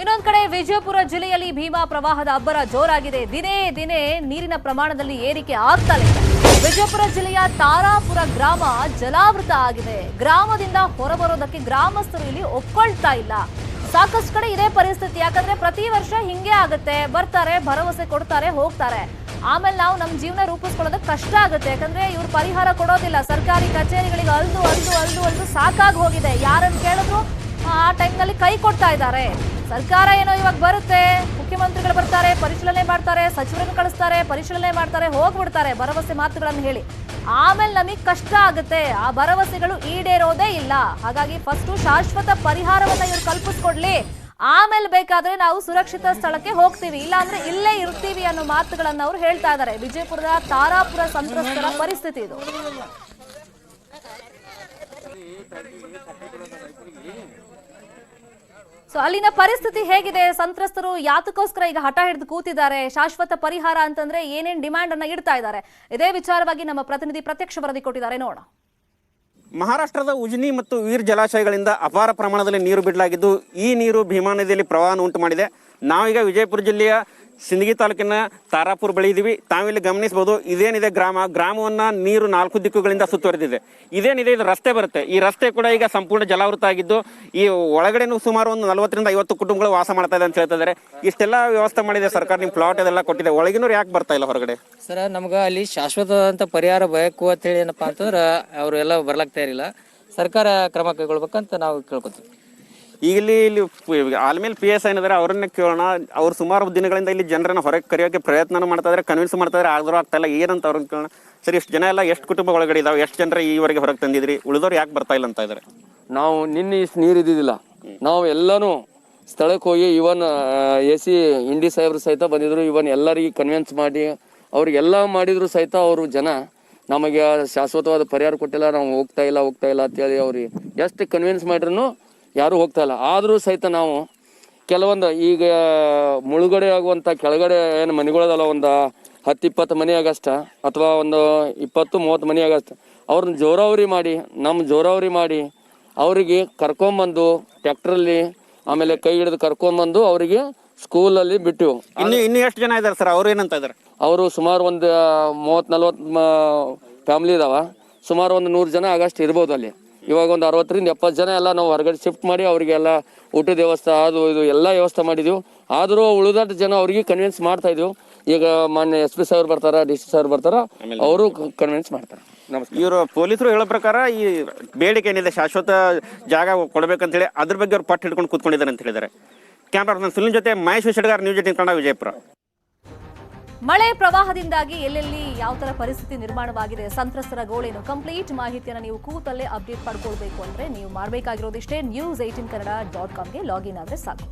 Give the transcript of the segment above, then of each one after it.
ಇನ್ನೊಂದ್ ಕಡೆ ವಿಜಯಪುರ ಜಿಲ್ಲೆಯಲ್ಲಿ ಭೀಮಾ ಪ್ರವಾಹದ ಅಬ್ಬರ ಜೋರಾಗಿದೆ. ದಿನೇ ದಿನೇ ನೀರಿನ ಪ್ರಮಾಣದಲ್ಲಿ ಏರಿಕೆ ಆಗ್ತಾ ಇದೆ. ವಿಜಯಪುರ ಜಿಲ್ಲೆಯ ತಾರಾಪುರ ಗ್ರಾಮ ಜಲಾವೃತ ಆಗಿದೆ. ಗ್ರಾಮದಿಂದ ಹೊರಬರೋದಕ್ಕೆ ಗ್ರಾಮಸ್ಥರು ಇಲ್ಲಿ ಒಪ್ಕೊಳ್ತಾ ಇಲ್ಲ. ಸಾಕಷ್ಟು ಕಡೆ ಇದೇ ಪರಿಸ್ಥಿತಿ. ಯಾಕಂದ್ರೆ ಪ್ರತಿ ವರ್ಷ ಹಿಂಗೆ ಆಗುತ್ತೆ. ಬರ್ತಾರೆ, ಭರವಸೆ ಕೊಡ್ತಾರೆ, ಹೋಗ್ತಾರೆ. ಆಮೇಲೆ ನಾವು ನಮ್ಮ ಜೀವನ ರೂಪಿಸ್ಕೊಳ್ಳೋದಕ್ಕೆ ಕಷ್ಟ ಆಗುತ್ತೆ. ಯಾಕಂದ್ರೆ ಇವ್ರು ಪರಿಹಾರ ಕೊಡೋದಿಲ್ಲ. ಸರ್ಕಾರಿ ಕಚೇರಿಗಳಿಗೆ ಅಲ್ದು ಅಲ್ದು ಅಲ್ದು ಅಲ್ದು ಸಾಕಾಗಿ ಹೋಗಿದೆ. ಯಾರನ್ನು ಕೇಳಿದ್ರು ಆ ಟೈಮ್ನಲ್ಲಿ ಕೈ ಕೊಡ್ತಾ ಇದ್ದಾರೆ. ಸರ್ಕಾರ ಏನೋ ಇವಾಗ ಬರುತ್ತೆ. ಮುಖ್ಯಮಂತ್ರಿಗಳು ಬರ್ತಾರೆ, ಪರಿಶೀಲನೆ ಮಾಡ್ತಾರೆ, ಸಚಿವರನ್ನು ಕಳಿಸ್ತಾರೆ, ಪರಿಶೀಲನೆ ಮಾಡ್ತಾರೆ, ಹೋಗ್ಬಿಡ್ತಾರೆ. ಭರವಸೆ ಮಾತುಗಳನ್ನು ಹೇಳಿ. ಆಮೇಲೆ ನಮಗೆ ಕಷ್ಟ ಆಗುತ್ತೆ. ಆ ಭರವಸೆಗಳು ಈಡೇರೋದೇ ಇಲ್ಲ. ಹಾಗಾಗಿ ಫಸ್ಟು ಶಾಶ್ವತ ಪರಿಹಾರವನ್ನ ಇವ್ರು ಕಲ್ಪಿಸ್ಕೊಡ್ಲಿ. ಆಮೇಲೆ ಬೇಕಾದ್ರೆ ನಾವು ಸುರಕ್ಷಿತ ಸ್ಥಳಕ್ಕೆ ಹೋಗ್ತೀವಿ. ಇಲ್ಲಾಂದ್ರೆ ಇಲ್ಲೇ ಇರ್ತೀವಿ ಅನ್ನೋ ಮಾತುಗಳನ್ನು ಅವ್ರು ಹೇಳ್ತಾ ಇದ್ದಾರೆ ವಿಜಯಪುರದ ತಾರಾಪುರ ಸಂತ್ರಸ್ತರ ಪರಿಸ್ಥಿತಿ ಇದು. ಸೊ ಅಲ್ಲಿನ ಪರಿಸ್ಥಿತಿ ಹೇಗಿದೆ? ಸಂತ್ರಸ್ತರು ಯಾತಕ್ಕೋಸ್ಕರ ಈಗ ಹಠ ಹಿಡಿದು ಕೂತಿದ್ದಾರೆ? ಶಾಶ್ವತ ಪರಿಹಾರ ಅಂತಂದ್ರೆ ಏನೇನ್ ಡಿಮ್ಯಾಂಡ್ ಅನ್ನ ಇಡ್ತಾ ಇದ್ದಾರೆ? ಇದೇ ವಿಚಾರವಾಗಿ ನಮ್ಮ ಪ್ರತಿನಿಧಿ ಪ್ರತ್ಯಕ್ಷ ವರದಿ ಕೊಟ್ಟಿದ್ದಾರೆ. ನೋಡ ಮಹಾರಾಷ್ಟ್ರದ ಉಜ್ನಿ ಮತ್ತು ವೀರ್ ಜಲಾಶಯಗಳಿಂದ ಅಪಾರ ಪ್ರಮಾಣದಲ್ಲಿ ನೀರು ಬಿಡಲಾಗಿದ್ದು, ಈ ನೀರು ಭೀಮಾ ನದಿಯಲ್ಲಿ ಪ್ರವಾಹ ಉಂಟು ಮಾಡಿದೆ. ನಾವೀಗ ವಿಜಯಪುರ ಜಿಲ್ಲೆಯ ಸಿಂದಗಿ ತಾಲೂಕಿನ ತಾರಾಪುರ ಬಳಿ ಇದೀವಿ. ತಾವಿಲ್ಲಿ ಗಮನಿಸಬಹುದು, ಇದೇನಿದೆ ಗ್ರಾಮ. ಗ್ರಾಮವನ್ನ ನೀರು ನಾಲ್ಕು ದಿಕ್ಕುಗಳಿಂದ ಸುತ್ತುವರೆದಿದೆ. ಇದೇನಿದೆ, ಇದು ರಸ್ತೆ ಬರುತ್ತೆ. ಈ ರಸ್ತೆ ಕೂಡ ಈಗ ಸಂಪೂರ್ಣ ಜಲಾವೃತ ಆಗಿದ್ದು, ಈ ಒಳಗಡೆನೂ ಸುಮಾರು ಒಂದು ನಲವತ್ತರಿಂದ ಐವತ್ತು ಕುಟುಂಬಗಳು ವಾಸ ಮಾಡ್ತಾ ಇದೆ ಅಂತ ಹೇಳ್ತಾ ಇಷ್ಟೆಲ್ಲ ವ್ಯವಸ್ಥೆ ಮಾಡಿದೆ ಸರ್ಕಾರ, ನಿಮ್ ಪ್ಲಾಟ್ ಅದೆಲ್ಲ ಕೊಟ್ಟಿದೆ. ಒಳಗಿನವ್ರು ಯಾಕೆ ಬರ್ತಾ ಇಲ್ಲ ಹೊರಗಡೆ? ಸರ್, ನಮ್ಗೆ ಅಲ್ಲಿ ಶಾಶ್ವತವಾದಂಥ ಪರಿಹಾರ ಬಯಕು ಅಂತ ಹೇಳಿ ಏನಪ್ಪ ಅಂತಂದ್ರೆ ಅವರು ಎಲ್ಲ ಬರ್ಲಾಗ್ತಾ ಇರಲಿಲ್ಲ ಸರ್ಕಾರ ಕ್ರಮ ಕೈಗೊಳ್ಬೇಕಂತ ನಾವು ಕೇಳ್ಕೊತೀವಿ. ಇಲ್ಲಿ ಇಲ್ಲಿ ಆಲ್ಮೇಲೆ ಪಿ ಎಸ್ ಏನಿದ್ದಾರೆ ಅವ್ರನ್ನ ಕೇಳೋಣ. ಅವ್ರು ಸುಮಾರು ದಿನಗಳಿಂದ ಇಲ್ಲಿ ಜನರನ್ನ ಹೊರಗೆ ಕರೆಯೋಕೆ ಪ್ರಯತ್ನ ಮಾಡ್ತಾ ಇದ್ದಾರೆ ಕನ್ವಿನ್ಸ್ ಮಾಡ್ತಾ ಇದ್ದಾರೆ ಆದ್ರೂ ಆಗ್ತಾ ಇಲ್ಲ ಏನಂತ ಅವ್ರನ್ನ ಕೇಳೋಣ. ಸರಿ ಎಷ್ಟು ಜನ ಎಲ್ಲ ಎಷ್ಟು ಕುಟುಂಬ ಒಳಗಡೆ ಇದಾವೆ ಎಷ್ಟು ಜನರ ಈವರೆಗೆ ಹೊರಗೆ ತಂದಿದ್ರಿ ಉಳಿದವ್ರು ಯಾಕೆ ಬರ್ತಾ ಇಲ್ಲ ಅಂತ ಇದ್ದಾರೆ ನಾವು ನಿನ್ನೆ ಇಷ್ಟು ನೀರು ಇದ್ದಿದ್ದಿಲ್ಲ. ನಾವು ಎಲ್ಲನೂ ಸ್ಥಳಕ್ಕೆ ಹೋಗಿ ಇವನ್ ಎ ಸಿ ಇಂಡಿ ಸಾಹೇಬ್ರು ಸಹಿತ ಬಂದಿದ್ರು ಇವನ್ ಎಲ್ಲರಿಗೆ ಕನ್ವಿನ್ಸ್ ಮಾಡಿ ಅವ್ರಿಗೆಲ್ಲ ಮಾಡಿದ್ರು ಸಹಿತ ಅವರು ಜನ ನಮಗೆ ಶಾಶ್ವತವಾದ ಪರಿಹಾರ ಕೊಟ್ಟಿಲ್ಲ ನಾವು ಹೋಗ್ತಾ ಇಲ್ಲ ಹೋಗ್ತಾ ಇಲ್ಲ ಅಂತೇಳಿ ಅವ್ರಿಗೆ ಎಷ್ಟು ಕನ್ವಿನ್ಸ್ ಮಾಡ್ರೂ ಯಾರೂ ಹೋಗ್ತಾ ಇಲ್ಲ. ಆದರೂ ಸಹಿತ ನಾವು ಕೆಲವೊಂದು ಈಗ ಮುಳುಗಡೆ ಆಗುವಂಥ ಕೆಳಗಡೆ ಏನು ಮನೆಗಳದಲ್ಲ ಒಂದು ಹತ್ತು ಇಪ್ಪತ್ತು ಮನೆ ಆಗಷ್ಟ ಅಥವಾ ಒಂದು ಇಪ್ಪತ್ತು ಮೂವತ್ತು ಮನೆ ಆಗಷ್ಟ ಅವ್ರನ್ನ ಜೋರಾವರಿ ಮಾಡಿ ನಮ್ಮ ಜೋರಾವರಿ ಮಾಡಿ ಅವರಿಗೆ ಕರ್ಕೊಂಬಂದು ಟ್ಯಾಕ್ಟ್ರಲ್ಲಿ ಆಮೇಲೆ ಕೈ ಹಿಡಿದು ಕರ್ಕೊಂಬಂದು ಅವರಿಗೆ ಸ್ಕೂಲಲ್ಲಿ ಬಿಟ್ಟು. ಇನ್ನು ಇನ್ನು ಎಷ್ಟು ಜನ ಇದ್ದಾರೆ ಸರ್? ಅವ್ರು ಏನಂತ ಇದ್ದಾರೆ? ಅವರು ಸುಮಾರು ಒಂದು ಮೂವತ್ತು ನಲ್ವತ್ತು ಫ್ಯಾಮ್ಲಿ ಇದಾವೆ. ಸುಮಾರು ಒಂದು ನೂರು ಜನ ಆಗಷ್ಟು ಇರ್ಬೋದು ಅಲ್ಲಿ. ಇವಾಗ ಒಂದು ಅರವತ್ತರಿಂದ ಎಪ್ಪತ್ತು ಜನ ಎಲ್ಲ ನಾವು ಹೊರಗಡೆ ಶಿಫ್ಟ್ ಮಾಡಿ ಅವರಿಗೆಲ್ಲ ಊಟದ ವ್ಯವಸ್ಥೆ ಅದು ಇದು ಎಲ್ಲ ವ್ಯವಸ್ಥೆ ಮಾಡಿದ್ವಿ. ಆದರೂ ಉಳಿದಾಟ ಜನ ಅವ್ರಿಗೆ ಕನ್ವಿನ್ಸ್ ಮಾಡ್ತಾ ಇದ್ವಿ. ಈಗ ಮಾನ್ಯ ಎಸ್ ಪಿ ಸಾಹೇಬ್ರು ಬರ್ತಾರ ಡಿ ಸಿ ಸಾಹೇಬ್ರು ಬರ್ತಾರ ಅವರು ಕನ್ವಿನ್ಸ್ ಮಾಡ್ತಾರೆ. ನಮಸ್ಕಾರ. ಇವರು ಪೊಲೀಸರು ಹೇಳೋ ಪ್ರಕಾರ ಈ ಬೇಡಿಕೆ ಏನಿದೆ ಶಾಶ್ವತ ಜಾಗ ಕೊಡ್ಬೇಕಂತೇಳಿ ಅದ್ರ ಬಗ್ಗೆ ಅವ್ರು ಪಟ್ಟು ಹಿಡ್ಕೊಂಡು ಕೂತ್ಕೊಂಡಿದ್ದಾರೆ ಅಂತ ಹೇಳಿದ್ದಾರೆ. ಕ್ಯಾಮ್ರಾ ಸುನಿಲ್ ಜೊತೆ ಮಹೇಶ್ ಶೆಡ್ಗಾರ್ ನ್ಯೂಸ್ ಏಟಿನ್ ಕನ್ನಡ ವಿಜಯಪುರ. ಮಳೆ ಪ್ರವಾಹದಿಂದಾಗಿ ಎಲ್ಲೆಲ್ಲಿ ಯಾವ ತರ ಪರಿಸ್ಥಿತಿ ನಿರ್ಮಾಣವಾಗಿದೆ, ಸಂತ್ರಸ್ತರ ಗೋಳೇನು ಕಂಪ್ಲೀಟ್ ಮಾಹಿತಿಯನ್ನು ನೀವು ಕೂತಲ್ಲೇ ಅಪ್ಡೇಟ್ ಪಡ್ಕೊಳ್ಬೇಕು ಅಂದ್ರೆ ನೀವು ಮಾಡಬೇಕಾಗಿರೋದಿಷ್ಟೇ ನ್ಯೂಸ್ ಏಟಿನ್ ಕನ್ನಡ ಡಾಟ್ ಕಾಮ್ಗೆ ಲಾಗಿನ್ ಆದರೆ ಸಾಕು.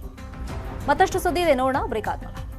ಮತ್ತಷ್ಟು ಸುದ್ದಿ ಇದೆ ನೋಡೋಣ ಬ್ರೇಕ್ ಆದ್ಮೇಲೆ.